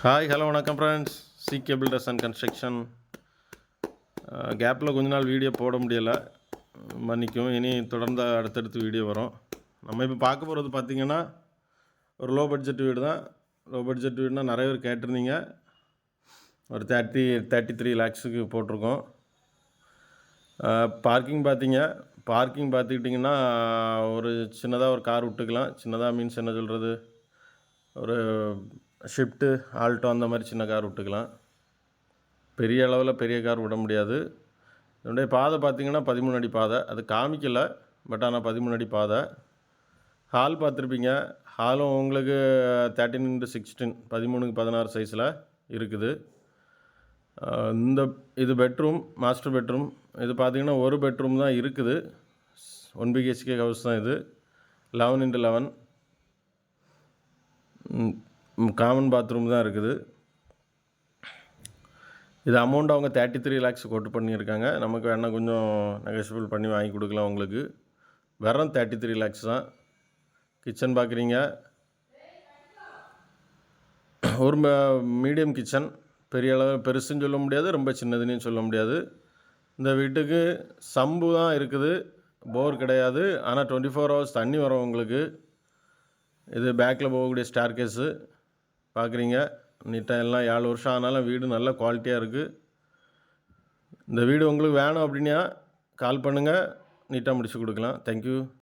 Hi hello வணக்கம் friends CK builders and construction கேப்பில் கொஞ்ச நாள் வீடியோ போட முடியலை. மன்னிக்கும். இனி தொடர்ந்து அடுத்தடுத்து வீடியோ வரும். நம்ம இப்போ பார்க்க போகிறது பார்த்திங்கன்னா ஒரு லோ பட்ஜெட் வீடு தான். லோ பட்ஜெட் வீடுனா நிறைய பேர் கேட்டிருந்தீங்க. ஒரு தேர்ட்டி தேர்ட்டி த்ரீ லேக்ஸுக்கு போட்டிருக்கோம் பார்க்கிங் பார்த்தீங்க பார்க்கிங் பார்த்துக்கிட்டிங்கன்னா ஒரு சின்னதாக ஒரு கார் விட்டுக்கலாம். சின்னதாக மீன்ஸ் என்ன சொல்கிறது ஒரு ஷிஃப்ட்டு ஆல்ட்டோ அந்த மாதிரி சின்ன கார் விட்டுக்கலாம். பெரிய அளவில் பெரிய கார் விட முடியாது. இதனுடைய பாதை பார்த்தீங்கன்னா பதிமூணு அடி பாதை. அது காமிக்கலை பட் ஆனால் பதிமூணு அடி பாதை. ஹால் பார்த்துருப்பீங்க ஹாலும் உங்களுக்கு தேர்ட்டின் இன்ட்டு சிக்ஸ்டீன் பதிமூணுக்கு பதினாறு சைஸில் இருக்குது. இந்த இது பெட்ரூம் மாஸ்டர் பெட்ரூம் இது பார்த்தீங்கன்னா ஒரு பெட்ரூம் தான் இருக்குது. ஒன் பிஹெச்கே ஹவுஸ் தான் இது. Eleven into eleven common bathroom தான் இருக்குது. இது அமௌண்ட் அவங்க தேர்ட்டி த்ரீ லேக்ஸ் கொட்டு பண்ணியிருக்காங்க. நமக்கு வேணால் கொஞ்சம் நெகோஷியபிள் பண்ணி வாங்கி கொடுக்கலாம் உங்களுக்கு. வெறும் தேர்ட்டி த்ரீ லேக்ஸ் தான். கிச்சன் பார்க்குறீங்க ஒரு மீடியம் கிச்சன் பெரிய அளவு பெருசுன்னு சொல்ல முடியாது ரொம்ப சின்னதுன்னு சொல்ல முடியாது. இந்த வீட்டுக்கு சம்பு தான் இருக்குது. போர் கிடையாது. ஆனால் டுவெண்ட்டி ஃபோர் ஹவர்ஸ் தண்ணி வரும் உங்களுக்கு. இது பேக்கில் போகக்கூடிய ஸ்டார் கேஸு பார்க்குறீங்க. நீட்டாக எல்லாம் ஏழு வருஷம் ஆனாலும் வீடு நல்ல குவாலிட்டியாக இருக்குது இந்த வீடு உங்களுக்கு வேணும் அப்படின்னா கால் பண்ணுங்கள் நீட்டாக முடிச்சு கொடுக்கலாம். தேங்க்யூ